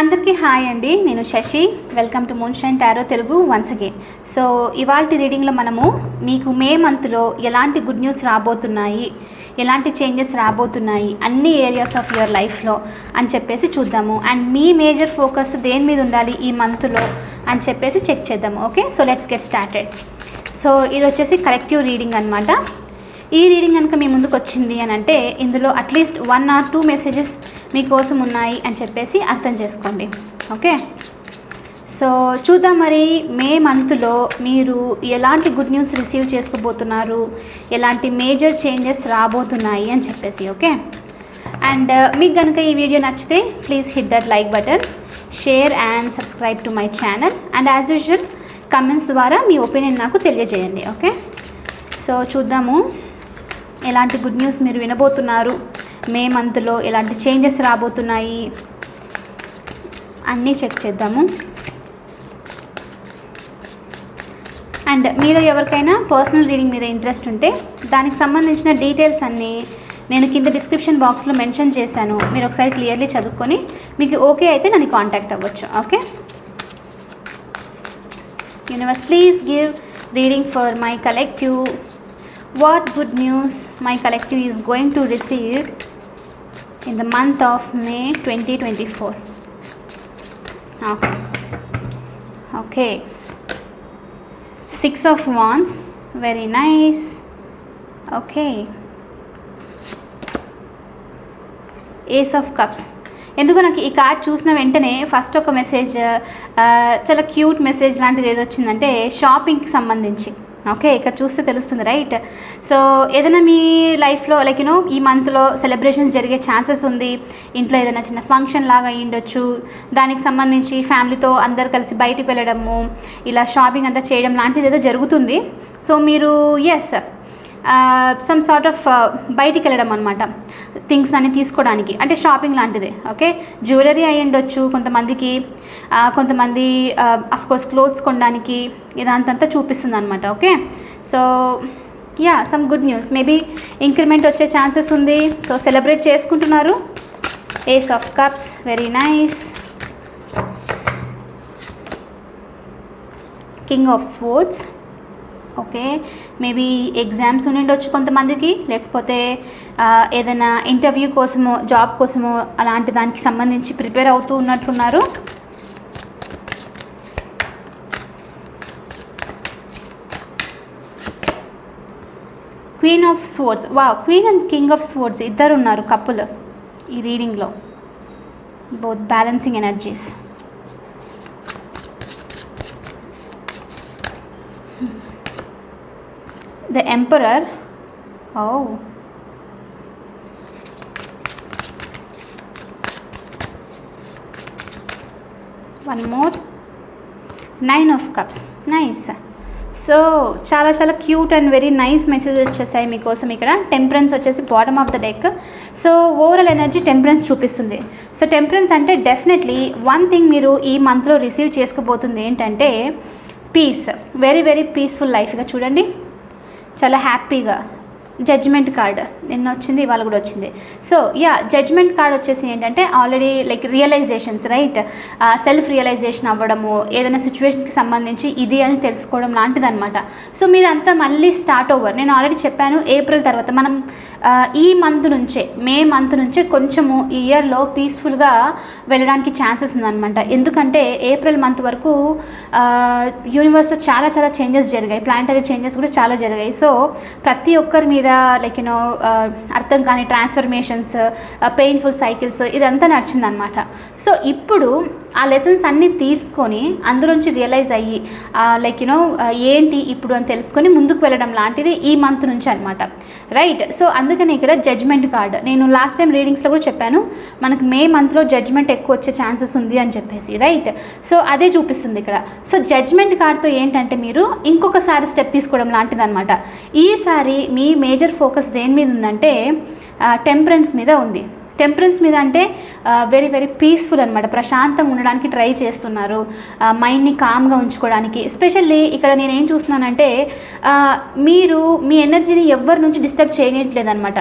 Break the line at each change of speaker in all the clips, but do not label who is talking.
అందరికీ హాయ్ అండి నేను Sashi. Welcome to moonshine tarot Telugu once again so ఇవాళ రీడింగ్లో మనము మీకు మే మంత్లో ఎలాంటి గుడ్ న్యూస్ రాబోతున్నాయి ఎలాంటి చేంజెస్ రాబోతున్నాయి అన్ని ఏరియాస్ ఆఫ్ యువర్ లైఫ్లో అని చెప్పేసి చూద్దాము. అండ్ మీ మేజర్ ఫోకస్ దేని మీద ఉండాలి ఈ మంత్లో అని చెప్పేసి చెక్ చేద్దాము okay so let's get started so ఇది వచ్చేసి కలెక్టివ్ రీడింగ్ అనమాట ఈ రీడింగ్ కనుక మీ ముందుకు వచ్చింది అని అంటే ఇందులో at least one or two messages మీకోసం ఉన్నాయి అని చెప్పేసి అర్థం చేసుకోండి. ఓకే సో చూద్దాం మరి మే మంత్లో మీరు ఎలాంటి గుడ్ న్యూస్ రిసీవ్ చేసుకోబోతున్నారు? ఎలాంటి మేజర్ చేంజెస్ రాబోతున్నాయి అని చెప్పేసి ఓకే అండ్ uh, మీకు కనుక ఈ వీడియో నచ్చితే please hit that like button share and subscribe to my channel and as usual comments ద్వారా మీ ఒపీనియన్ నాకు తెలియజేయండి ఓకే సో చూద్దాము. ఎలాంటి గుడ్ న్యూస్ మీరు వినబోతున్నారు? మే మంత్లో ఎలాంటి చేంజెస్ రాబోతున్నాయి? అన్నీ చెక్ చేద్దాము. అండ్ మీరు ఎవరికైనా పర్సనల్ రీడింగ్ మీద ఇంట్రెస్ట్ ఉంటే దానికి సంబంధించిన డీటెయిల్స్ అన్నీ నేను కింద డిస్క్రిప్షన్ బాక్స్లో మెన్షన్ చేశాను. మీరు ఒకసారి క్లియర్లీ చదువుకొని మీకు ఓకే అయితే నన్ను కాంటాక్ట్ అవ్వచ్చు. Okay universe please give reading for my collective what good news my collective is going to receive in the month of May 2024. Okay. Okay. Six of Wands. Very nice. Okay. Ace of cups ఎందుకు నాకు ఈ card చూసిన వెంటనే first ఒక message చాలా cute message లాంటిది ఏదో వచ్చిందంటే షాపింగ్కి సంబంధించి ఓకే ఇక్కడ చూస్తే తెలుస్తుంది రైట్ సో ఏదైనా మీ లైఫ్లో లైక్ యూనో ఈ మంత్లో సెలబ్రేషన్స్ జరిగే ఛాన్సెస్ ఉంది. ఇంట్లో ఏదైనా చిన్న ఫంక్షన్ లాగా అయ్యిండొచ్చు దానికి సంబంధించి ఫ్యామిలీతో అందరు కలిసి బయటికి వెళ్ళడము ఇలా షాపింగ్ అంతా చేయడం లాంటిది ఏదో జరుగుతుంది. సో మీరు yes some sort of uh, బయటికి వెళ్ళడం అనమాట థింగ్స్ అన్ని తీసుకోవడానికి అంటే షాపింగ్ లాంటిదే ఓకే జ్యువెలరీ అయి ఉండొచ్చు కొంతమందికి. కొంతమంది కోర్స్ క్లోత్స్ కొనడానికి ఇదంతా చూపిస్తుంది అనమాట okay so yeah some good news maybe increment వచ్చే ఛాన్సెస్ ఉంది. సో సెలబ్రేట్ చేసుకుంటున్నారు. Ace of cups very nice king of sports okay maybe exams ఉండొచ్చు కొంతమందికి లేకపోతే ఏదైనా ఇంటర్వ్యూ కోసమో జాబ్ కోసమో అలాంటి దానికి సంబంధించి ప్రిపేర్ అవుతూ ఉన్నట్లున్నారు క్వీన్ ఆఫ్ స్పోర్ట్స్ వా queen and king of sports ఇద్దరు ఉన్నారు కప్పులు ఈ రీడింగ్లో. Both balancing energies. The emperor. Oh. One more nine of cups nice so చాలా చాలా cute and very nice message వచ్చేసాయి మీకోసం ఇక్కడ. టెంపరెన్స్ వచ్చేసి bottom of the deck so overall energy temperance చూపిస్తుంది. సో టెంపరెన్స్ అంటే డెఫినెట్లీ వన్ థింగ్ మీరు ఈ మంత్లో రిసీవ్ చేసుకోబోతుంది ఏంటంటే పీస్ వెరీ వెరీ పీస్ఫుల్ లైఫ్గా చూడండి. చాలా హ్యాపీగా జడ్జ్మెంట్ కార్డ్ నిన్న వచ్చింది ఇవాళ కూడా వచ్చింది. సో యా జడ్జ్మెంట్ కార్డ్ వచ్చేసి ఏంటంటే already like realisations right self realisation అవ్వడము ఏదైనా సిచ్యువేషన్కి సంబంధించి ఇది అని తెలుసుకోవడం లాంటిదనమాట సో మీరంతా మళ్ళీ స్టార్ట్ ఓవర్ నేను ఆల్రెడీ చెప్పాను ఏప్రిల్ తర్వాత మనం ఈ మంత్ నుంచే మే మంత్ నుంచే కొంచెము ఈ ఇయర్లో పీస్ఫుల్గా వెళ్ళడానికి ఛాన్సెస్ ఉందన్నమాట. ఎందుకంటే ఏప్రిల్ మంత్ వరకు యూనివర్స్లో చాలా చాలా చేంజెస్ జరిగాయి. ప్లాంటరీ చేంజెస్ కూడా చాలా జరిగాయి. సో ప్రతి ఒక్కరి మీద లైక్ యూనో అర్థం కాని ట్రాన్స్ఫర్మేషన్స్ పెయిన్ఫుల్ సైకిల్స్ ఇదంతా నడిచిందనమాట సో ఇప్పుడు ఆ లెసన్స్ అన్నీ తీసుకొని అందులోంచి రియలైజ్ అయ్యి లైక్ యూనో ఏంటి ఇప్పుడు అని తెలుసుకొని ముందుకు వెళ్ళడం లాంటిది ఈ మంత్ నుంచి అనమాట రైట్ సో అందుకని ఇక్కడ జడ్జ్మెంట్ కార్డ్ నేను లాస్ట్ టైం రీడింగ్స్లో కూడా చెప్పాను మనకు మే మంత్లో జడ్జ్మెంట్ ఎక్కువ వచ్చే ఛాన్సెస్ ఉంది అని చెప్పేసి. రైట్ సో అదే చూపిస్తుంది ఇక్కడ. సో జడ్జ్మెంట్ కార్డ్తో ఏంటంటే మీరు ఇంకొకసారి స్టెప్ తీసుకోవడం లాంటిది అనమాట ఈసారి మీ మేజర్ ఫోకస్ దేని మీద ఉందంటే టెంపరెన్స్ మీద ఉంది. టెంపరెన్స్ మీద అంటే వెరీ వెరీ పీస్ఫుల్ అనమాట ప్రశాంతంగా ఉండడానికి ట్రై చేస్తున్నారు. మైండ్ని కామ్గా ఉంచుకోవడానికి. ఎస్పెషల్లీ ఇక్కడ నేను ఏం చూస్తున్నానంటే మీరు మీ ఎనర్జీని ఎవరి నుంచి డిస్టర్బ్ చేయట్లేదు అనమాట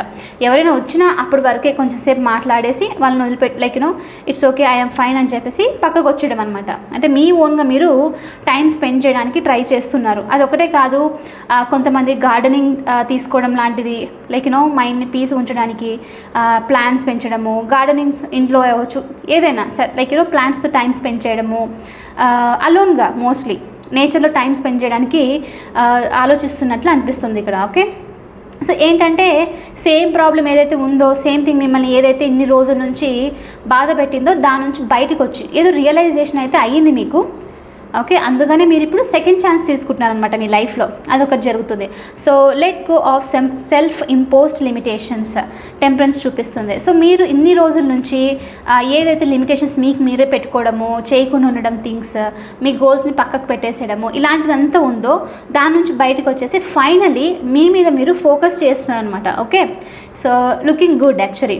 ఎవరైనా వచ్చినా అప్పటి వరకే కొంచెం సేపు మాట్లాడేసి వాళ్ళని వదిలిపెట్టి like you know it's okay I'm fine అని చెప్పేసి పక్కకు వచ్చేయడం అనమాట అంటే మీ ఓన్గా మీరు టైం స్పెండ్ చేయడానికి ట్రై చేస్తున్నారు. అది ఒకటే కాదు కొంతమంది గార్డెనింగ్ తీసుకోవడం లాంటిది లైక్ యూనో మైండ్ని పీస్ ఉంచడానికి ప్లాన్స్ పెంచడము గార్డెనింగ్స్ ఇంట్లో అవ్వచ్చు. ఏదైనా సరే లైక్ యూనో ప్లాంట్స్తో టైం స్పెండ్ చేయడము అలోన్గా మోస్ట్లీ నేచర్లో టైం స్పెండ్ చేయడానికి ఆలోచిస్తున్నట్లు అనిపిస్తుంది ఇక్కడ ఓకే సో ఏంటంటే సేమ్ ప్రాబ్లం ఏదైతే ఉందో సేమ్ థింగ్ మిమ్మల్ని ఏదైతే ఇన్ని రోజుల నుంచి బాధ పెట్టిందో దాని నుంచి బయటకు వచ్చి ఏదో రియలైజేషన్ అయితే అయ్యింది మీకు. ఓకే అందుకనే మీరు ఇప్పుడు సెకండ్ ఛాన్స్ తీసుకుంటున్నారు అనమాట మీ లైఫ్లో అదొకటి జరుగుతుంది. So let go of some self imposed limitations temperance చూపిస్తుంది. సో మీరు ఇన్ని రోజుల నుంచి ఏదైతే లిమిటేషన్స్ మీకు మీరే పెట్టుకోవడము చేయకుండా ఉండడం థింగ్స్ మీ గోల్స్ని పక్కకు పెట్టేసేయడము ఇలాంటిదంతా ఉందో దాని నుంచి బయటకు వచ్చేసి ఫైనలీ మీ మీద మీరు ఫోకస్ చేస్తున్నారు అనమాట okay? So looking good actually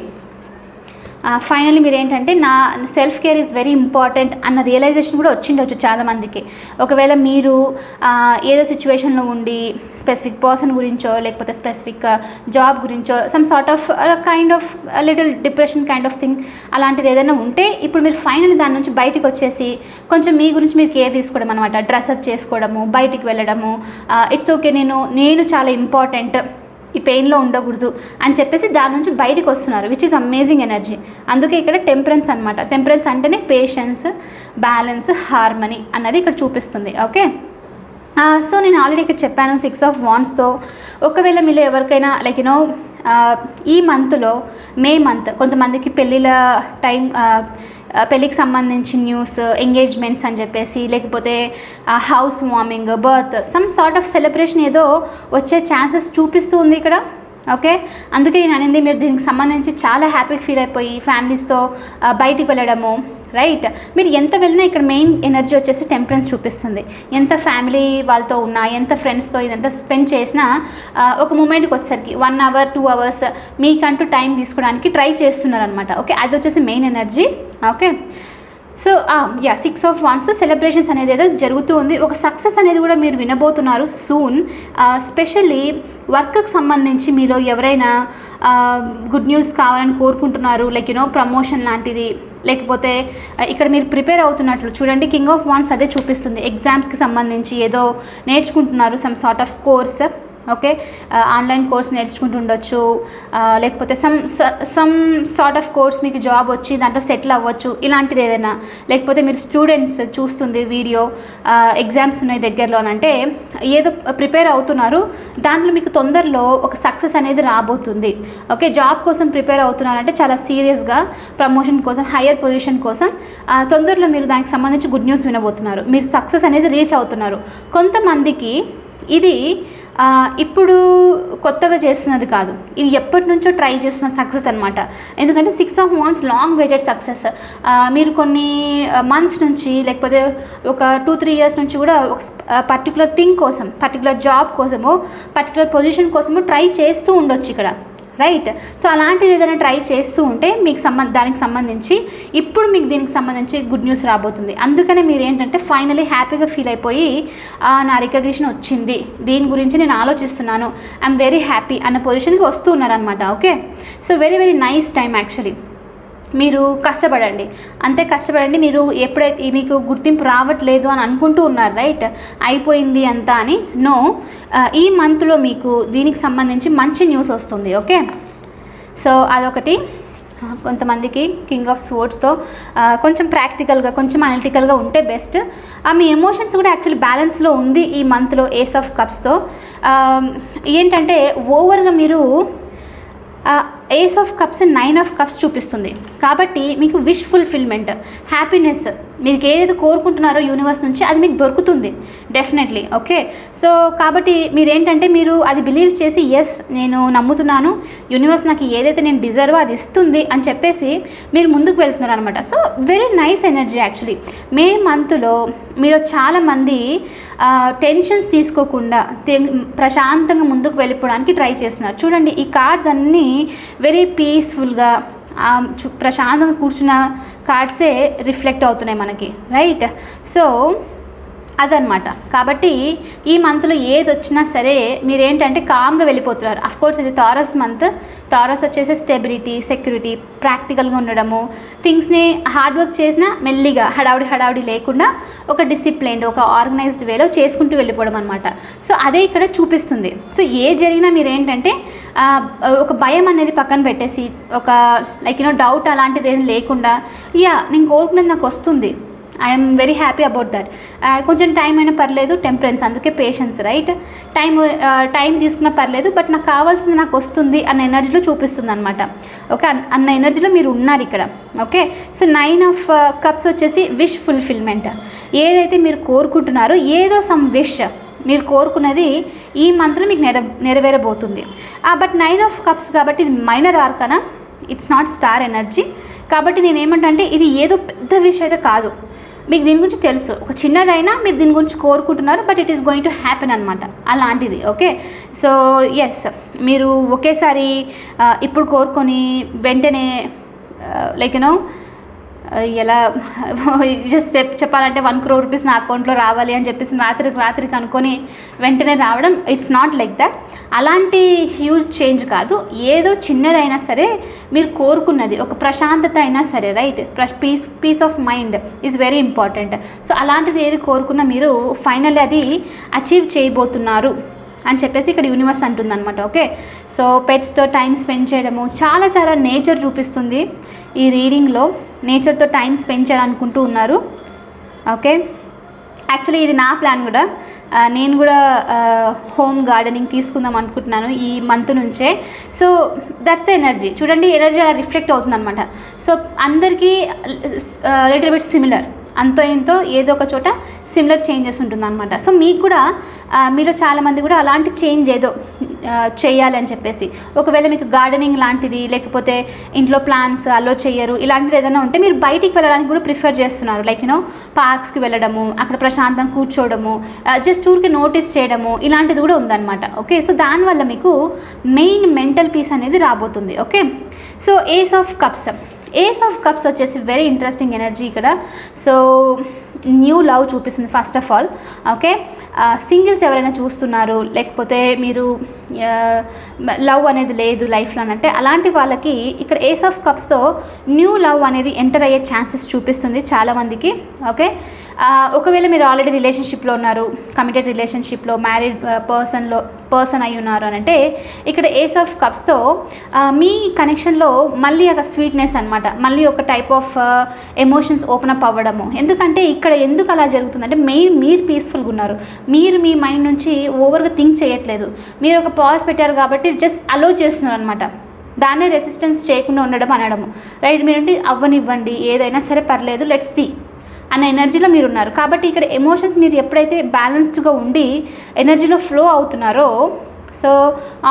finally మీరు ఏంటంటే నా self care is very important అన్న రియలైజేషన్ కూడా వచ్చిండొచ్చు చాలామందికి. ఒకవేళ మీరు ఏదో సిచ్యువేషన్లో ఉండి స్పెసిఫిక్ పర్సన్ గురించో లేకపోతే స్పెసిఫిక్ జాబ్ గురించో some sort of kind of little depression kind of thing అలాంటిది ఏదైనా ఉంటే ఇప్పుడు మీరు ఫైనల్ దాని నుంచి బయటకు వచ్చేసి కొంచెం మీ గురించి మీరు కేర్ తీసుకోవడం అనమాట డ్రెస్అప్ చేసుకోవడము బయటికి వెళ్ళడము ఇట్స్ ఓకే నేను నేను చాలా ఇంపార్టెంట్ ఈ పెయిన్లో ఉండకూడదు అని చెప్పేసి దాని నుంచి బయటకు వస్తున్నారు విచ్ ఇస్ అమేజింగ్ ఎనర్జీ అందుకే ఇక్కడ టెంపరెన్స్ అనమాట టెంపరెన్స్ అంటేనే పేషెన్స్ బ్యాలెన్స్ హార్మనీ అన్నది ఇక్కడ చూపిస్తుంది. ఓకే సో నేను ఆల్రెడీ ఇక్కడ చెప్పాను సిక్స్ ఆఫ్ వాన్స్తో ఒకవేళ మీలో ఎవరికైనా లైక్ యూనో ఈ మంత్లో మే మంత్ కొంతమందికి పెళ్ళిళ్ళ టైం పెళ్ళికి సంబంధించి న్యూస్ ఎంగేజ్మెంట్స్ అని చెప్పేసి లేకపోతే house warming birth some sort of celebration ఏదో వచ్చే ఛాన్సెస్ చూపిస్తూ ఉంది ఇక్కడ ఓకే అందుకే నేను అనేది మీరు దీనికి సంబంధించి చాలా హ్యాపీగా ఫీల్ అయిపోయి ఫ్యామిలీస్తో బయటికి వెళ్ళడము రైట్ మీరు ఎంత వెళ్ళినా ఇక్కడ మెయిన్ ఎనర్జీ వచ్చేసి టెంపరెన్స్ చూపిస్తుంది. ఎంత ఫ్యామిలీ వాళ్ళతో ఉన్నా ఎంత ఫ్రెండ్స్తో ఇదంతా స్పెండ్ చేసినా ఒక మూమెంట్కి వచ్చేసరికి వన్ అవర్ టూ అవర్స్ మీకంటూ టైం తీసుకోవడానికి ట్రై చేస్తున్నారనమాట ఓకే అది వచ్చేసి main energy okay so yeah six of wands celebrations అనేది ఏదో జరుగుతూ ఉంది. ఒక సక్సెస్ అనేది కూడా మీరు వినబోతున్నారు సూన్ స్పెషల్లీ వర్క్కి సంబంధించి మీలో ఎవరైనా గుడ్ న్యూస్ కావాలని కోరుకుంటున్నారు లైక్ యూనో ప్రమోషన్ లాంటిది లేకపోతే ఇక్కడ మీరు ప్రిపేర్ అవుతున్నట్లు చూడండి కింగ్ ఆఫ్ వాన్స్ అదే చూపిస్తుంది. ఎగ్జామ్స్కి సంబంధించి ఏదో నేర్చుకుంటున్నారు some sort of course okay? Online course నేర్చుకుంటూ ఉండొచ్చు. లేకపోతే some some sort of course మీకు జాబ్ వచ్చి దాంట్లో సెటిల్ అవ్వచ్చు. ఇలాంటిది ఏదైనా. లేకపోతే మీరు స్టూడెంట్స్ చూస్తుంది వీడియో ఎగ్జామ్స్ ఉన్నాయి దగ్గరలో అని అంటే ఏదో ప్రిపేర్ అవుతున్నారు. దాంట్లో మీకు తొందరలో ఒక సక్సెస్ అనేది రాబోతుంది. ఓకే? జాబ్ కోసం ప్రిపేర్ అవుతున్నారంటే చాలా సీరియస్గా ప్రమోషన్ కోసం హయ్యర్ పొజిషన్ కోసం తొందరలో మీరు దానికి సంబంధించి గుడ్ న్యూస్ వినబోతున్నారు. మీరు సక్సెస్ అనేది రీచ్ అవుతున్నారు. కొంతమందికి ఇది ఇప్పుడు కొత్తగా చేస్తున్నది కాదు. ఇది ఎప్పటి నుంచో ట్రై చేస్తున్న సక్సెస్ అనమాట ఎందుకంటే six of months long waited success మీరు కొన్ని మంత్స్ నుంచి లేకపోతే ఒక టూ త్రీ ఇయర్స్ నుంచి కూడా ఒక పర్టికులర్ థింగ్ కోసం పర్టికులర్ జాబ్ కోసము పర్టికులర్ పొజిషన్ కోసము ట్రై చేస్తూ ఉండొచ్చు ఇక్కడ. రైట్ సో అలాంటిది ఏదైనా ట్రై చేస్తూ ఉంటే మీకు సంబంధ దానికి సంబంధించి ఇప్పుడు మీకు దీనికి సంబంధించి గుడ్ న్యూస్ రాబోతుంది. అందుకనే మీరు ఏంటంటే ఫైనలీ హ్యాపీగా ఫీల్ అయిపోయి నా రికగ్నిషన్ వచ్చింది. దీని గురించి నేను ఆలోచిస్తున్నాను. ఐఎమ్ వెరీ హ్యాపీ అన్న పొజిషన్కి వస్తూ ఉన్నారనమాట okay so very very nice time actually మీరు కష్టపడండి. అంతే కష్టపడండి మీరు ఎప్పుడైతే మీకు గుర్తింపు రావట్లేదు అని అనుకుంటూ ఉన్నారు రైట్? అయిపోయింది అంతా అని? నో. ఈ మంత్లో మీకు దీనికి సంబంధించి మంచి న్యూస్ వస్తుంది ఓకే? సో అదొకటి. కొంతమందికి కింగ్ ఆఫ్ స్పోర్ట్స్తో కొంచెం ప్రాక్టికల్గా కొంచెం అనలిటికల్గా ఉంటే బెస్ట్. మీ ఎమోషన్స్ కూడా యాక్చువల్లీ బ్యాలెన్స్లో ఉంది ఈ మంత్లో ఏస్ ఆఫ్ కప్స్తో ఏంటంటే ఓవర్గా మీరు ace of cups nine of cups చూపిస్తుంది. కాబట్టి మీకు విష్ ఫుల్ఫిల్మెంట్ హ్యాపీనెస్ మీకు ఏదైతే కోరుకుంటున్నారో యూనివర్స్ నుంచి అది మీకు దొరుకుతుంది. డెఫినెట్లీ ఓకే సో కాబట్టి మీరు ఏంటంటే మీరు అది బిలీవ్ చేసి ఎస్ నేను నమ్ముతున్నాను యూనివర్స్ నాకు ఏదైతే నేను డిజర్వ్ అది ఇస్తుంది అని చెప్పేసి మీరు ముందుకు వెళ్తున్నారు అనమాట so very nice energy actually May మంత్లో మీరు చాలామంది టెన్షన్స్ తీసుకోకుండా ప్రశాంతంగా ముందుకు వెళ్ళిపోవడానికి ట్రై చేస్తున్నారు. చూడండి ఈ కార్డ్స్ అన్నీ వెరీ పీస్ఫుల్గా ప్రశాంతంగా కూర్చున్న కార్డ్సే రిఫ్లెక్ట్ అవుతున్నాయి మనకి రైట్ సో అదనమాట. కాబట్టి ఈ మంత్లో ఏది వచ్చినా సరే మీరేంటంటే కామ్గా వెళ్ళిపోతున్నారు. అఫ్ కోర్స్ ఇది తారస్ మంత్. తారస్ వచ్చేసి స్టెబిలిటీ సెక్యూరిటీ ప్రాక్టికల్గా ఉండడము థింగ్స్ని హార్డ్ వర్క్ చేసినా మెల్లిగా హడావుడి హడావుడి లేకుండా ఒక డిసిప్లైన్డ్ ఒక ఆర్గనైజ్డ్ వేలో చేసుకుంటూ వెళ్ళిపోవడం అనమాట సో అదే ఇక్కడ చూపిస్తుంది. సో ఏ జరిగినా మీరేంటంటే ఒక భయం అనేది పక్కన పెట్టేసి ఒక లైక్ యూనో డౌట్ అలాంటిది ఏం లేకుండా యా నేను కోరుకున్నది నాకు వస్తుంది. I'm very happy about that కొంచెం టైం అయినా పర్లేదు టెంపరెన్స్ అందుకే పేషెన్స్ రైట్ టైం టైం తీసుకున్నా పర్లేదు బట్ నాకు కావాల్సింది నాకు వస్తుంది అన్న ఎనర్జీలో చూపిస్తుంది అనమాట ఓకే అన్న ఎనర్జీలో మీరు ఉన్నారు ఇక్కడ. Okay so nine of cups వచ్చేసి విష్ ఫుల్ఫిల్మెంట్ ఏదైతే మీరు కోరుకుంటున్నారో ఏదో సమ్ విష్ మీరు కోరుకున్నది ఈ మంత్లో మీకు నెర నెరవేరబోతుంది. బట్ నైన్ ఆఫ్ కప్స్ కాబట్టి ఇది minor arcana it's not star energy కాబట్టి నేను ఏమంటా అంటే ఇది ఏదో పెద్ద విషయం అయితే కాదు. మీకు దీని గురించి తెలుసు. ఒక చిన్నదైనా మీరు దీని గురించి కోరుకుంటున్నారు but it is going to happen అనమాట అలాంటిది ఓకే సో ఎస్ మీరు ఒకేసారి uh, ఇప్పుడు కోరుకొని వెంటనే uh, లైక్ యూనో ఎలా జస్ట్ చెప్ చెప్పాలంటే వన్ క్రోర్ రూపీస్ నా అకౌంట్లో రావాలి అని చెప్పేసి రాత్రికి రాత్రికి అనుకొని వెంటనే రావడం ఇట్స్ నాట్ లైక్ దట్ అలాంటి హ్యూజ్ చేంజ్ కాదు. ఏదో చిన్నదైనా సరే మీరు కోరుకున్నది ఒక ప్రశాంతత అయినా సరే right peace peace of mind is very important so అలాంటిది ఏది కోరుకున్నా మీరు ఫైనల్ అది అచీవ్ చేయబోతున్నారు అని చెప్పేసి ఇక్కడ యూనివర్స్ అంటుందన్నమాట ఓకే సో పెట్స్తో టైం స్పెండ్ చేయడము చాలా చాలా నేచర్ చూపిస్తుంది. ఈ రీడింగ్లో నేచర్తో టైం స్పెండ్ చేయాలనుకుంటూ ఉన్నారు. ఓకే? యాక్చువల్లీ ఇది నా ప్లాన్ కూడా. నేను కూడా హోమ్ గార్డెనింగ్ తీసుకుందాం అనుకుంటున్నాను ఈ మంత్ నుంచే. సో దట్స్ ద ఎనర్జీ చూడండి ఎనర్జీ అలా రిఫ్లెక్ట్ అవుతుంది అనమాట సో అందరికీ లిటిల్ బిట్ సిమిలర్ అంతో ఇంతో ఏదో ఒక చోట సిమిలర్ చేంజెస్ ఉంటుందన్నమాట. సో మీకు కూడా మీలో చాలామంది కూడా అలాంటి చేంజ్ ఏదో చేయాలని చెప్పేసి. ఒకవేళ మీకు గార్డెనింగ్ లాంటిది లేకపోతే ఇంట్లో ప్లాన్స్ అలో చేయరు ఇలాంటిది ఏదైనా ఉంటే మీరు బయటికి వెళ్ళడానికి కూడా ప్రిఫర్ చేస్తున్నారు. లైక్ యూనో పార్క్స్కి వెళ్ళడము అక్కడ ప్రశాంతంగా కూర్చోవడము జస్ట్ ఊరికి నోటీస్ చేయడము ఇలాంటిది కూడా ఉందన్నమాట. ఓకే సో దానివల్ల మీకు మెయిన్ మెంటల్ పీస్ అనేది రాబోతుంది. Okay so ace of cups ace of cups వచ్చేసి వెరీ ఇంట్రెస్టింగ్ ఎనర్జీ ఇక్కడ. సో న్యూ లవ్ చూపిస్తుంది first of all okay? Singles ఎవరైనా చూస్తున్నారు లేకపోతే మీరు లవ్ అనేది లేదు లైఫ్లో అని అంటే అలాంటి వాళ్ళకి ఇక్కడ ఏస్ ఆఫ్ కప్స్తో న్యూ లవ్ అనేది ఎంటర్ అయ్యే ఛాన్సెస్ చూపిస్తుంది చాలామందికి ఓకే? ఒకవేళ మీరు ఆల్రెడీ రిలేషన్షిప్లో ఉన్నారు కమిటెడ్ రిలేషన్షిప్లో మ్యారీడ్ పర్సన్లో పర్సన్ అయి ఉన్నారు అని అంటే ఇక్కడ ఏస్ ఆఫ్ కప్స్తో మీ కనెక్షన్లో మళ్ళీ ఒక స్వీట్నెస్ అనమాట మళ్ళీ ఒక type of emotions open up అవ్వడము. ఎందుకంటే ఇక్కడ ఎందుకు అలా జరుగుతుందంటే మెయిన్ మీరు పీస్ఫుల్గా ఉన్నారు. మీరు మీ మైండ్ నుంచి ఓవర్గా థింక్ చేయట్లేదు. మీరు ఒక పాజ్ పెట్టారు కాబట్టి జస్ట్ అలో చేస్తున్నారు అనమాట దాన్నే రెసిస్టెన్స్ చేయకుండా ఉండడం అనడము. రైట్ మీరంటే అవ్వనివ్వండి ఏదైనా సరే పర్లేదు లెట్స్ సీ అన్న ఎనర్జీలో మీరు ఉన్నారు కాబట్టి ఇక్కడ ఎమోషన్స్ మీరు ఎప్పుడైతే బ్యాలెన్స్డ్గా ఉండి ఎనర్జీలో ఫ్లో అవుతున్నారో సో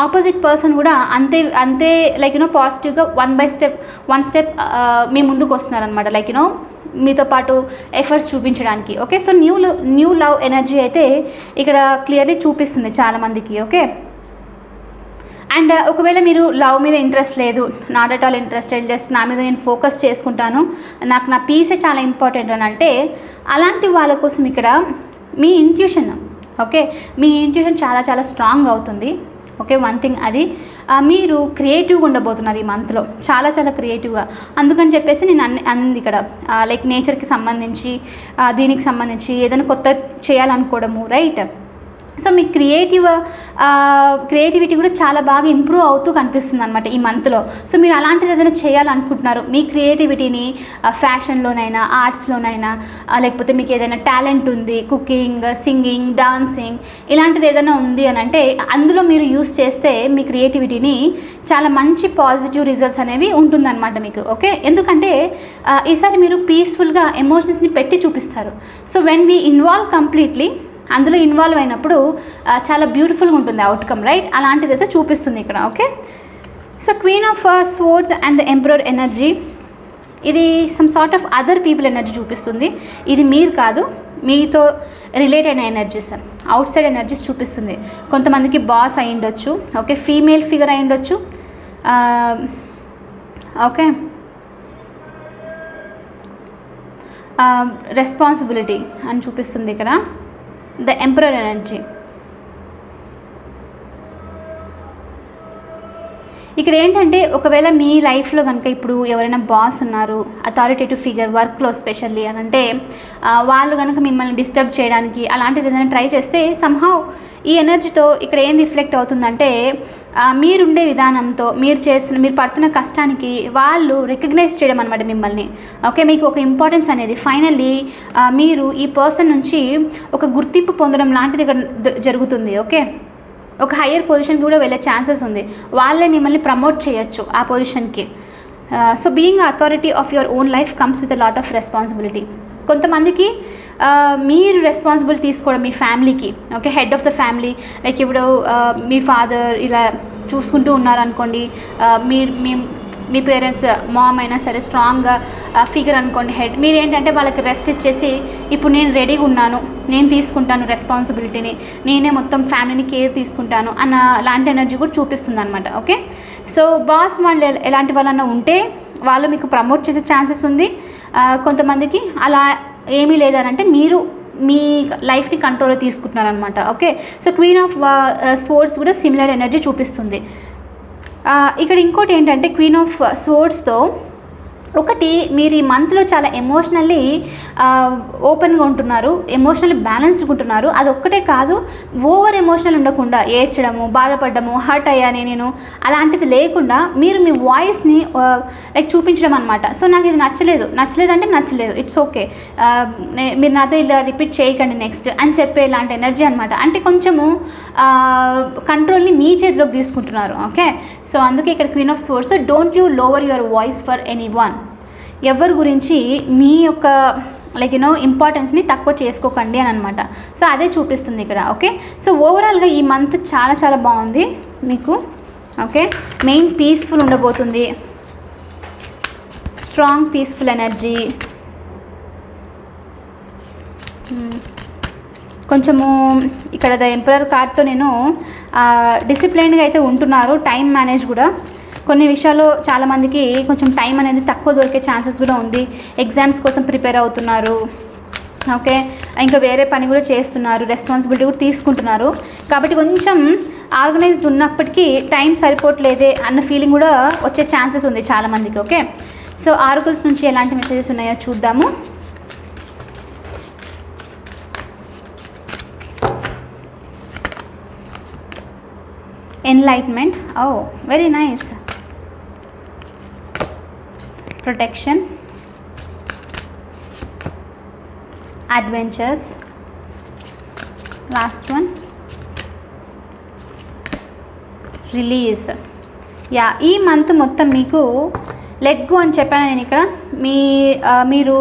ఆపోజిట్ పర్సన్ కూడా అంతే అంతే లైక్ యూనో పాజిటివ్గా one by step one step మీ ముందుకు వస్తున్నారనమాట లైక్ యూనో మీతో పాటు ఎఫర్ట్స్ చూపించడానికి. Okay so new new love energy అయితే ఇక్కడ క్లియర్లీ చూపిస్తుంది చాలామందికి. ఓకే అండ్ ఒకవేళ మీరు లవ్ మీద ఇంట్రెస్ట్ లేదు not at all interested just నా మీద నేను ఫోకస్ చేసుకుంటాను నాకు నా పీసే చాలా ఇంపార్టెంట్ అని అంటే అలాంటి వాళ్ళ కోసం ఇక్కడ మీ ఇంట్యూషన్ ఓకే మీ ఇంట్యూషన్ చాలా చాలా స్ట్రాంగ్ అవుతుంది ఓకే వన్ థింగ్ అది మీరు క్రియేటివ్గా ఉండబోతున్నారు ఈ మంత్లో చాలా చాలా క్రియేటివ్గా అందుకని చెప్పేసి నేను అన్ని అంది ఇక్కడ లైక్ నేచర్కి సంబంధించి దీనికి సంబంధించి ఏదైనా కొత్త చేయాలనుకోవడము రైట్ సో మీ క్రియేటివ్ క్రియేటివిటీ కూడా చాలా బాగా ఇంప్రూవ్ అవుతూ కనిపిస్తుంది అనమాట ఈ మంత్లో. సో మీరు అలాంటిది ఏదైనా చేయాలనుకుంటున్నారు? మీ క్రియేటివిటీని ఫ్యాషన్లోనైనా ఆర్ట్స్లోనైనా లేకపోతే మీకు ఏదైనా టాలెంట్ ఉంది కుకింగ్ సింగింగ్ డాన్సింగ్ ఇలాంటిది ఏదైనా ఉంది అని అంటే అందులో మీరు యూస్ చేస్తే మీ క్రియేటివిటీని చాలా మంచి పాజిటివ్ రిజల్ట్స్ అనేవి ఉంటుందన్నమాట మీకు ఓకే? ఎందుకంటే ఈసారి మీరు పీస్ఫుల్గా ఎమోషన్స్ని పెట్టి చూపిస్తారు. So when we involve completely అందులో ఇన్వాల్వ్ అయినప్పుడు చాలా బ్యూటిఫుల్గా ఉంటుంది అవుట్కమ్ రైట్ అలాంటిది అయితే చూపిస్తుంది ఇక్కడ okay so queen of swords and the emperor energy ఇది some sort of other people energy చూపిస్తుంది. ఇది మీరు కాదు మీతో రిలేట్ అయిన ఎనర్జీస్ అవుట్ సైడ్ ఎనర్జీస్ చూపిస్తుంది. కొంతమందికి బాస్ అయి ఉండొచ్చు ఓకే ఫీమేల్ ఫిగర్ అయి ఉండొచ్చు ఓకే రెస్పాన్సిబిలిటీ అని చూపిస్తుంది ఇక్కడ. ద ఎంపరర్ ఎనర్జీ ఇక్కడ ఏంటంటే ఒకవేళ మీ లైఫ్లో కనుక ఇప్పుడు ఎవరైనా బాస్ ఉన్నారు అథారిటేటివ్ ఫిగర్ వర్క్లో స్పెషల్లీ అని అంటే వాళ్ళు కనుక మిమ్మల్ని డిస్టర్బ్ చేయడానికి అలాంటిది ఏదైనా ట్రై చేస్తే సంహౌ ఈ ఎనర్జీతో ఇక్కడ ఏం రిఫ్లెక్ట్ అవుతుందంటే మీరుండే విధానంతో మీరు చేస్తున్న మీరు పడుతున్న కష్టానికి వాళ్ళు రికగ్నైజ్ చేయడం అనమాట మిమ్మల్ని. ఓకే మీకు ఒక ఇంపార్టెన్స్ అనేది. ఫైనల్లీ మీరు ఈ పర్సన్ నుంచి ఒక గుర్తింపు పొందడం లాంటిది ఇక్కడ జరుగుతుంది. ఓకే ఒక హయ్యర్ పొజిషన్కి కూడా వెళ్ళే ఛాన్సెస్ ఉంది. వాళ్ళే మిమ్మల్ని ప్రమోట్ చేయొచ్చు ఆ పొజిషన్కి. So being authority of your own life comes with a lot of responsibility కొంతమందికి మీరు రెస్పాన్సిబిలిటీ తీసుకోవడం మీ ఫ్యామిలీకి okay head of the family like ఇప్పుడు మీ ఫాదర్ ఇలా చూసుకుంటూ ఉన్నారనుకోండి మీరు మేము మీ పేరెంట్స్ మామ్ అయినా సరే స్ట్రాంగ్గా ఫిగర్ అనుకోండి హెడ్ మీరు ఏంటంటే వాళ్ళకి రెస్ట్ ఇచ్చేసి ఇప్పుడు నేను రెడీగా ఉన్నాను. నేను తీసుకుంటాను రెస్పాన్సిబిలిటీని నేనే మొత్తం ఫ్యామిలీని కేర్ తీసుకుంటాను అన్న లాంటి ఎనర్జీ కూడా చూపిస్తుంది అనమాట ఓకే సో బాస్ వాళ్ళు ఎలాంటి వాళ్ళన్నా ఉంటే వాళ్ళు మీకు ప్రమోట్ చేసే ఛాన్సెస్ ఉంది. కొంతమందికి అలా ఏమీ లేదనంటే మీరు మీ లైఫ్ని కంట్రోల్లో తీసుకుంటున్నారనమాట okay so queen of swords కూడా సిమిలర్ ఎనర్జీ చూపిస్తుంది. ఇక్కడ ఇంకోటి ఏంటంటే క్వీన్ ఆఫ్ స్పోర్ట్స్తో ఒకటి మీరు ఈ మంత్లో చాలా ఎమోషనల్లీ ఓపెన్గా ఉంటున్నారు ఎమోషనల్లీ బ్యాలెన్స్డ్గా ఉంటున్నారు. అది ఒక్కటే కాదు ఓవర్ ఎమోషనల్ ఉండకుండా ఏడ్చడము బాధపడము హర్ట్ అయ్యాని నేను అలాంటిది లేకుండా మీరు మీ వాయిస్ని లైక్ చూపించడం అనమాట సో నాకు ఇది నచ్చలేదు. నచ్చలేదు. అంటే నచ్చలేదు ఇట్స్ ఓకే మీరు నాతో ఇలా రిపీట్ చేయకండి నెక్స్ట్ అని చెప్పే ఇలాంటి ఎనర్జీ అనమాట అంటే కొంచెము కంట్రోల్ని మీ చేతిలోకి తీసుకుంటున్నారు. ఓకే సో అందుకే ఇక్కడ queen of swords don't you lower your voice for anyone ఎవరి గురించి మీ యొక్క లైక్ యూనో ఇంపార్టెన్స్ని తక్కువ చేసుకోకండి అని అనమాట సో అదే చూపిస్తుంది ఇక్కడ ఓకే సో ఓవరాల్గా ఈ మంత్ చాలా చాలా బాగుంది మీకు ఓకే మెయిన్ పీస్ఫుల్ ఉండబోతుంది. స్ట్రాంగ్ పీస్ఫుల్ ఎనర్జీ కొంచెము ఇక్కడ ద ఎంపరర్ కార్డ్తో నేను డిసిప్లైన్గా అయితే ఉంటున్నారు టైం మేనేజ్ కూడా. కొన్ని విషయాల్లో చాలామందికి కొంచెం టైం అనేది తక్కువ దొరికే ఛాన్సెస్ కూడా ఉంది. ఎగ్జామ్స్ కోసం ప్రిపేర్ అవుతున్నారు. ఓకే ఇంకా వేరే పని కూడా చేస్తున్నారు. రెస్పాన్సిబిలిటీ కూడా తీసుకుంటున్నారు. కాబట్టి కొంచెం ఆర్గనైజ్డ్ ఉన్నప్పటికీ టైం సరిపోవట్లేదే అన్న ఫీలింగ్ కూడా వచ్చే ఛాన్సెస్ ఉంది చాలామందికి ఓకే సో ఆర్కుల్స్ నుంచి ఎలాంటి మెసేజెస్ ఉన్నాయో చూద్దాము. Enlightenment oh very nice protection adventures last one release yeah ఈ మంత్ మొత్తం మీకు లెట్ గో అని చెప్పాను నేను ఇక్కడ. మీ uh, మీరు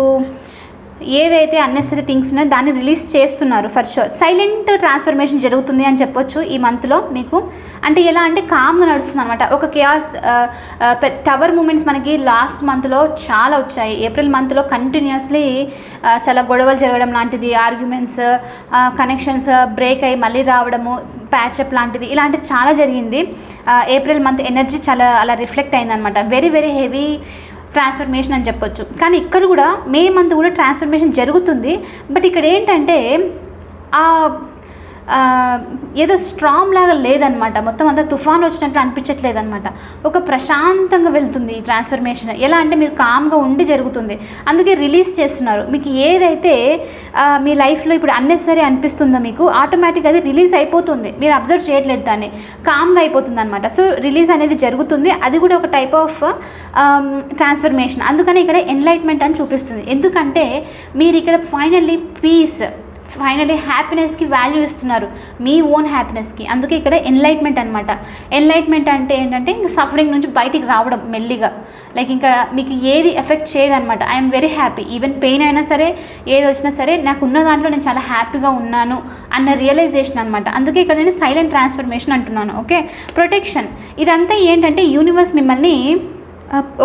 ఏదైతే అన్నెసరీ థింగ్స్ ఉన్నాయో దాన్ని రిలీజ్ చేస్తున్నారు ఫర్ షూర్ సైలెంట్ ట్రాన్స్ఫర్మేషన్ జరుగుతుంది అని చెప్పొచ్చు ఈ మంత్లో మీకు. అంటే ఎలా అంటే కామ్గా నడుస్తుంది అనమాట ఒక కేయాస్ టవర్ మూమెంట్స్ మనకి లాస్ట్ మంత్లో చాలా వచ్చాయి. ఏప్రిల్ మంత్లో కంటిన్యూస్లీ చాలా గొడవలు జరగడం లాంటిది ఆర్గ్యుమెంట్స్ కనెక్షన్స్ బ్రేక్ అయ్యి మళ్ళీ రావడము ప్యాచప్ లాంటిది ఇలాంటి చాలా జరిగింది. ఏప్రిల్ మంత్ ఎనర్జీ చాలా అలా రిఫ్లెక్ట్ అయిందనమాట వెరీ వెరీ హెవీ ట్రాన్స్ఫర్మేషన్ అని చెప్పొచ్చు. కానీ ఇక్కడ కూడా మే మంత్ కూడా ట్రాన్స్ఫర్మేషన్ జరుగుతుంది. బట్ ఇక్కడ ఏంటంటే ఆ ఏదో స్ట్రాంగ్ లాగా లేదనమాట మొత్తం అంతా తుఫాన్ వచ్చినట్లు అనిపించట్లేదు అనమాట ఒక ప్రశాంతంగా వెళ్తుంది ఈ ట్రాన్స్ఫర్మేషన్. ఎలా అంటే మీరు కామ్గా ఉండి జరుగుతుంది. అందుకే రిలీజ్ చేస్తున్నారు. మీకు ఏదైతే మీ లైఫ్లో ఇప్పుడు అన్నెసరీ అనిపిస్తుందో మీకు ఆటోమేటిక్గా అది రిలీజ్ అయిపోతుంది. మీరు అబ్జర్వ్ చేయట్లేదు దాన్ని. కామ్గా అయిపోతుంది అనమాట సో రిలీజ్ అనేది జరుగుతుంది. అది కూడా ఒక టైప్ ఆఫ్ ట్రాన్స్ఫర్మేషన్. అందుకని ఇక్కడ ఎన్లైట్మెంట్ అని చూపిస్తుంది. ఎందుకంటే మీరు ఇక్కడ ఫైనల్లీ పీస్ ఫైనలీ హ్యాపీనెస్కి వాల్యూ ఇస్తున్నారు. మీ ఓన్ హ్యాపీనెస్కి అందుకే ఇక్కడ ఎన్లైట్మెంట్ అనమాట ఎన్లైట్మెంట్ అంటే ఏంటంటే ఇంకా సఫరింగ్ నుంచి బయటికి రావడం మెల్లిగా. లైక్ ఇంకా మీకు ఏది effect చేయదనమాట I'm very happy even pain అయినా సరే ఏది వచ్చినా సరే నాకు ఉన్న దాంట్లో నేను చాలా హ్యాపీగా ఉన్నాను అన్న రియలైజేషన్ అనమాట అందుకే ఇక్కడ నేను సైలెంట్ ట్రాన్స్ఫర్మేషన్ అంటున్నాను. ఓకే ప్రొటెక్షన్ ఇదంతా ఏంటంటే యూనివర్స్ మిమ్మల్ని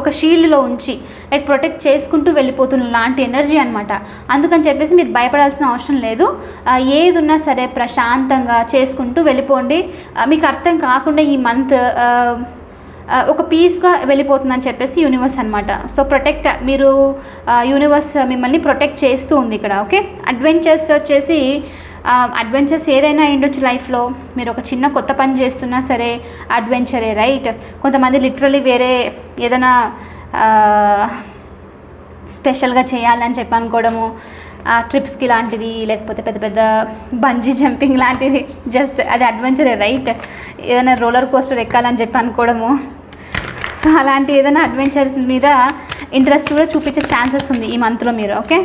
ఒక షీల్డ్లో ఉంచి లైక్ ప్రొటెక్ట్ చేసుకుంటూ వెళ్ళిపోతున్న లాంటి ఎనర్జీ అనమాట అందుకని చెప్పేసి మీరు భయపడాల్సిన అవసరం లేదు. ఏది ఉన్నా సరే ప్రశాంతంగా చేసుకుంటూ వెళ్ళిపోండి. మీకు అర్థం కాకుండా ఈ మంత్ ఒక పీస్గా వెళ్ళిపోతుందని చెప్పేసి యూనివర్స్ అనమాట సో ప్రొటెక్ట్ మీరు యూనివర్స్ మిమ్మల్ని ప్రొటెక్ట్ చేస్తూ ఉంది ఇక్కడ ఓకే అడ్వెంచర్స్ వచ్చేసి అడ్వెంచర్స్ ఏదైనా అయ్యుండొచ్చు లైఫ్లో. మీరు ఒక చిన్న కొత్త పని చేస్తున్నా సరే అడ్వెంచరే రైట్ కొంతమంది లిటరలీ వేరే ఏదైనా స్పెషల్గా చేయాలని చెప్పి అనుకోవడము ట్రిప్స్కి లాంటిది లేకపోతే పెద్ద పెద్ద బంజీ జంపింగ్ లాంటిది జస్ట్ అది అడ్వెంచరే రైట్ ఏదైనా రోలర్ కోస్టర్ ఎక్కాలని చెప్పి అనుకోవడము. సో అలాంటి ఏదైనా అడ్వెంచర్స్ మీద ఇంట్రెస్ట్ కూడా చూపించే ఛాన్సెస్ ఉంది ఈ మంత్లో మీరు ఓకే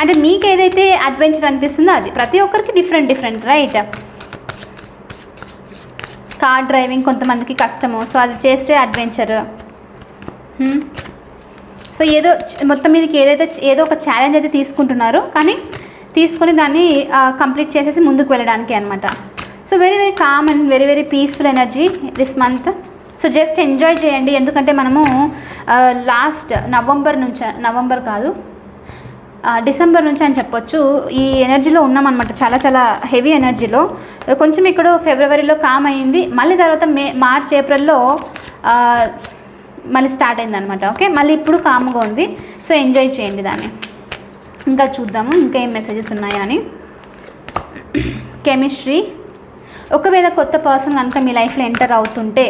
అంటే మీకు ఏదైతే అడ్వెంచర్ అనిపిస్తుందో అది. ప్రతి ఒక్కరికి different different right car driving కొంతమందికి కష్టము. సో అది చేస్తే అడ్వెంచర్ సో hmm? ఏదో మొత్తం మీదకి ఏదైతే ఏదో ఒక ఛాలెంజ్ అయితే తీసుకుంటున్నారో కానీ తీసుకొని దాన్ని కంప్లీట్ చేసేసి ముందుకు వెళ్ళడానికి అనమాట so very very calm and very very peaceful energy this month so just enjoy చేయండి. ఎందుకంటే మనము లాస్ట్ నవంబర్ నుంచి నవంబర్ కాదు డిసెంబర్ నుంచి అని చెప్పొచ్చు. ఈ ఎనర్జీలో ఉన్నామన్నమాట. చాలా చాలా హెవీ ఎనర్జీలో. కొంచెం ఇక్కడ ఫిబ్రవరిలో కామ్ అయింది. మళ్ళీ తర్వాత మే మార్చ్ ఏప్రిల్లో మళ్ళీ స్టార్ట్ అయింది అనమాట ఓకే? మళ్ళీ ఇప్పుడు కామ్గా ఉంది. సో ఎంజాయ్ చేయండి దాన్ని. ఇంకా చూద్దాము. ఇంకా ఏం మెసేజెస్ ఉన్నాయా అని. కెమిస్ట్రీ. ఒకవేళ కొత్త పర్సన్ కనుక మీ లైఫ్లో ఎంటర్ అవుతుంటే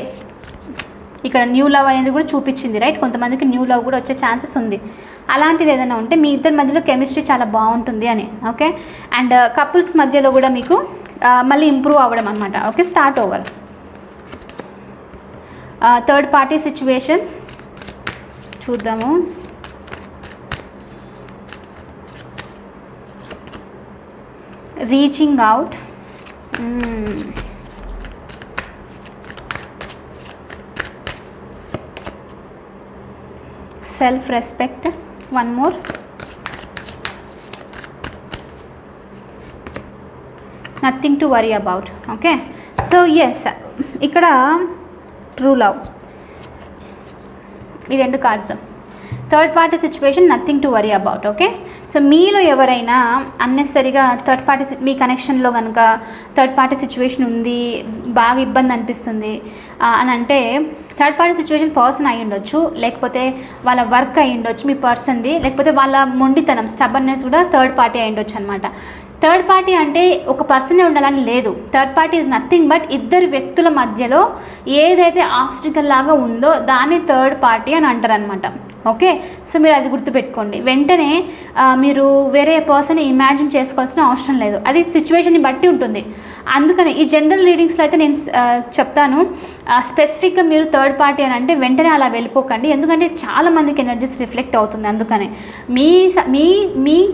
ఇక్కడ న్యూ లవ్ అనేది కూడా చూపించింది రైట్? కొంతమందికి న్యూ లవ్ కూడా వచ్చే ఛాన్సెస్ ఉంది. అలాంటిది ఏదైనా ఉంటే మీ ఇద్దరి మధ్యలో కెమిస్ట్రీ చాలా బాగుంటుంది అని ఓకే? అండ్ uh, కపుల్స్ మధ్యలో కూడా మీకు uh, మళ్ళీ ఇంప్రూవ్ అవ్వడం అనమాట okay? Start over. Uh, third party situation. చూద్దాము. Reaching out. Hmm. Self respect one more nothing to worry about okay so yes ఇక్కడ ట్రూ లవ్ ఈ రెండు cards third party situation nothing to worry about okay so మీలో ఎవరైనా అన్నెసరిగా third party మీ కనెక్షన్లో కనుక థర్డ్ పార్టీ సిచ్యువేషన్ ఉంది బాగా ఇబ్బంది అనిపిస్తుంది అని అంటే థర్డ్ పార్టీ సిచ్యువేషన్ పర్సన్ అయి ఉండొచ్చు లేకపోతే వాళ్ళ వర్క్ అయి ఉండొచ్చు మీ పర్సన్ది లేకపోతే వాళ్ళ మొండితనం స్టబర్నెస్ కూడా థర్డ్ పార్టీ అయి ఉండొచ్చు అనమాట థర్డ్ పార్టీ అంటే ఒక పర్సనే ఉండాలని లేదు. Third party is nothing but ఇద్దరు వ్యక్తుల మధ్యలో ఏదైతే ఆబ్స్టికల్ లాగా ఉందో దాన్ని థర్డ్ పార్టీ అని అంటారనమాట ఓకే సో మీరు అది గుర్తుపెట్టుకోండి. వెంటనే మీరు వేరే పర్సన్ ఇమాజిన్ చేసుకోవాల్సిన అవసరం లేదు. అది సిచ్యువేషన్ని బట్టి ఉంటుంది. అందుకని ఈ జనరల్ రీడింగ్స్లో అయితే నేను చెప్తాను. స్పెసిఫిక్గా మీరు థర్డ్ పార్టీ అని అంటే వెంటనే అలా వెళ్ళిపోకండి. ఎందుకంటే చాలా మందికి ఎనర్జీస్ రిఫ్లెక్ట్ అవుతుంది. అందుకని మీ స- మీ మీ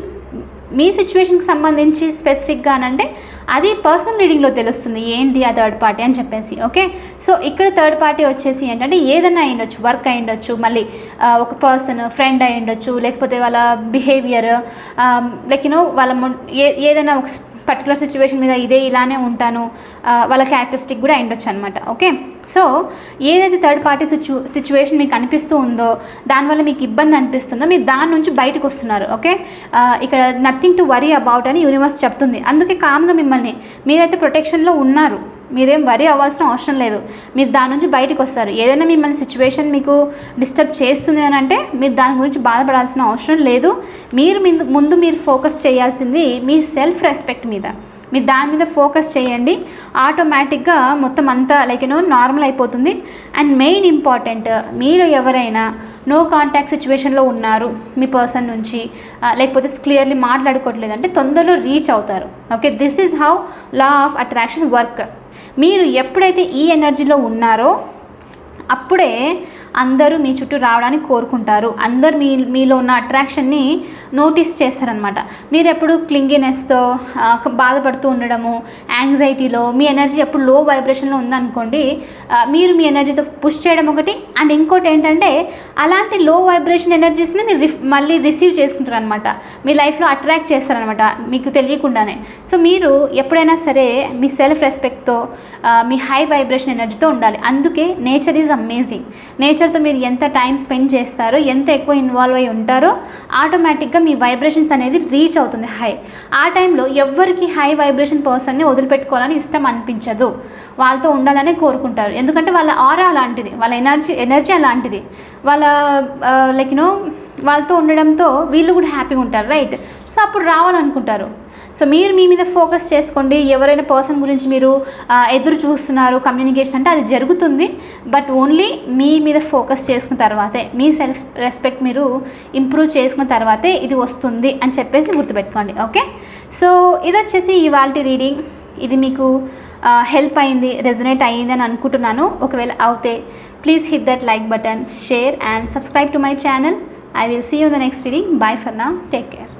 మీ సిచ్యువేషన్కి సంబంధించి స్పెసిఫిక్గా అని అంటే అది పర్సనల్ రీడింగ్లో తెలుస్తుంది ఏంటి ఆ థర్డ్ పార్టీ అని చెప్పేసి ఓకే సో ఇక్కడ థర్డ్ పార్టీ వచ్చేసి ఏంటంటే ఏదైనా అయ్యుండొచ్చు వర్క్ అయ్యుండొచ్చు మళ్ళీ ఒక పర్సన్ ఫ్రెండ్ అయ్యుండొచ్చు లేకపోతే వాళ్ళ బిహేవియర్ లైక్ యూనో వాళ్ళ ఏ ఏదైనా ఒక పర్టికులర్ సిచ్యువేషన్ మీద ఇదే ఇలానే ఉంటాను వాళ్ళ క్యారెక్టరిస్టిక్ కూడా అయ్యుండొచ్చు అనమాట ఓకే సో ఏదైతే థర్డ్ పార్టీ సిచ్యు సిచ్యువేషన్ మీకు అనిపిస్తూ ఉందో దానివల్ల మీకు ఇబ్బంది అనిపిస్తుందో మీరు దాని నుంచి బయటకు వస్తున్నారు ఓకే? ఇక్కడ నథింగ్ టు వరీ అబౌట్ అని యూనివర్స్ చెప్తుంది. అందుకే కామ్గా మిమ్మల్ని మీరైతే ప్రొటెక్షన్లో ఉన్నారు. మీరేం వరీ అవ్వాల్సిన అవసరం లేదు. మీరు దాని నుంచి బయటకు వస్తారు. ఏదైనా మిమ్మల్ని సిచ్యువేషన్ మీకు డిస్టర్బ్ చేస్తుంది అని అంటే మీరు దాని గురించి బాధపడాల్సిన అవసరం లేదు. మీరు ముందు మీరు ఫోకస్ చేయాల్సింది మీ సెల్ఫ్ రెస్పెక్ట్ మీద. మీరు దాని మీద ఫోకస్ చేయండి. ఆటోమేటిక్గా మొత్తం అంతా లైక్ యూనో నార్మల్ అయిపోతుంది. అండ్ మెయిన్ ఇంపార్టెంట్ మీరు ఎవరైనా నో కాంటాక్ట్ సిచ్యువేషన్లో ఉన్నారు మీ పర్సన్ నుంచి uh, లేకపోతే క్లియర్లీ మాట్లాడుకోవట్లేదు అంటే తొందరలో రీచ్ అవుతారు. Okay this is how law of attraction work మీరు ఎప్పుడైతే ఈ ఎనర్జీలో ఉన్నారో అప్పుడే అందరూ మీ చుట్టూ రావడానికి కోరుకుంటారు. అందరు మీ మీలో ఉన్న అట్రాక్షన్ని నోటీస్ చేస్తారనమాట మీరు ఎప్పుడు క్లింగినెస్తో బాధపడుతూ ఉండడము యాంగ్జైటీలో మీ ఎనర్జీ ఎప్పుడు లో వైబ్రేషన్లో ఉందనుకోండి మీరు మీ ఎనర్జీతో పుష్ చేయడం ఒకటి అండ్ ఇంకోటి ఏంటంటే అలాంటి లో వైబ్రేషన్ ఎనర్జీస్ని మీరు రిఫ్ మళ్ళీ రిసీవ్ చేసుకుంటారు అనమాట మీ లైఫ్లో అట్రాక్ట్ చేస్తారనమాట మీకు తెలియకుండానే. సో మీరు ఎప్పుడైనా సరే మీ సెల్ఫ్ రెస్పెక్ట్తో మీ హై వైబ్రేషన్ ఎనర్జీతో ఉండాలి. అందుకే నేచర్ ఈజ్ అమేజింగ్. నేచర్ నేచర్తో మీరు ఎంత టైం స్పెండ్ చేస్తారో ఎంత ఎక్కువ ఇన్వాల్వ్ అయి ఉంటారో ఆటోమేటిక్గా మీ వైబ్రేషన్స్ అనేది రీచ్ అవుతుంది. హై. ఆ టైంలో ఎవ్వరికి హై వైబ్రేషన్ పర్సన్ని వదిలిపెట్టుకోవాలని ఇష్టం అనిపించదు. వాళ్ళతో ఉండాలని కోరుకుంటారు. ఎందుకంటే వాళ్ళ ఆరా అలాంటిది వాళ్ళ ఎనర్జీ ఎనర్జీ అలాంటిది. వాళ్ళ లైక్ యూనో వాళ్ళతో ఉండడంతో వీళ్ళు కూడా హ్యాపీగా ఉంటారు రైట్? సో అప్పుడు రావాలనుకుంటారు. సో మీరు మీ మీద ఫోకస్ చేసుకోండి. ఎవరైనా పర్సన్ గురించి మీరు ఎదురు చూస్తున్నారు కమ్యూనికేషన్ అంటే అది జరుగుతుంది. బట్ ఓన్లీ మీ మీద ఫోకస్ చేసుకున్న తర్వాతే మీ సెల్ఫ్ రెస్పెక్ట్ మీరు ఇంప్రూవ్ చేసుకున్న తర్వాతే ఇది వస్తుంది అని చెప్పేసి గుర్తుపెట్టుకోండి. ఓకే సో ఇది వచ్చేసి ఇవాళ రీడింగ్ ఇది మీకు హెల్ప్ అయింది రెజొనేట్ అయ్యింది అని అనుకుంటున్నాను. ఒకవేళ అవుతే please hit that like button share and subscribe to my channel I will see you the next reading bye for now take care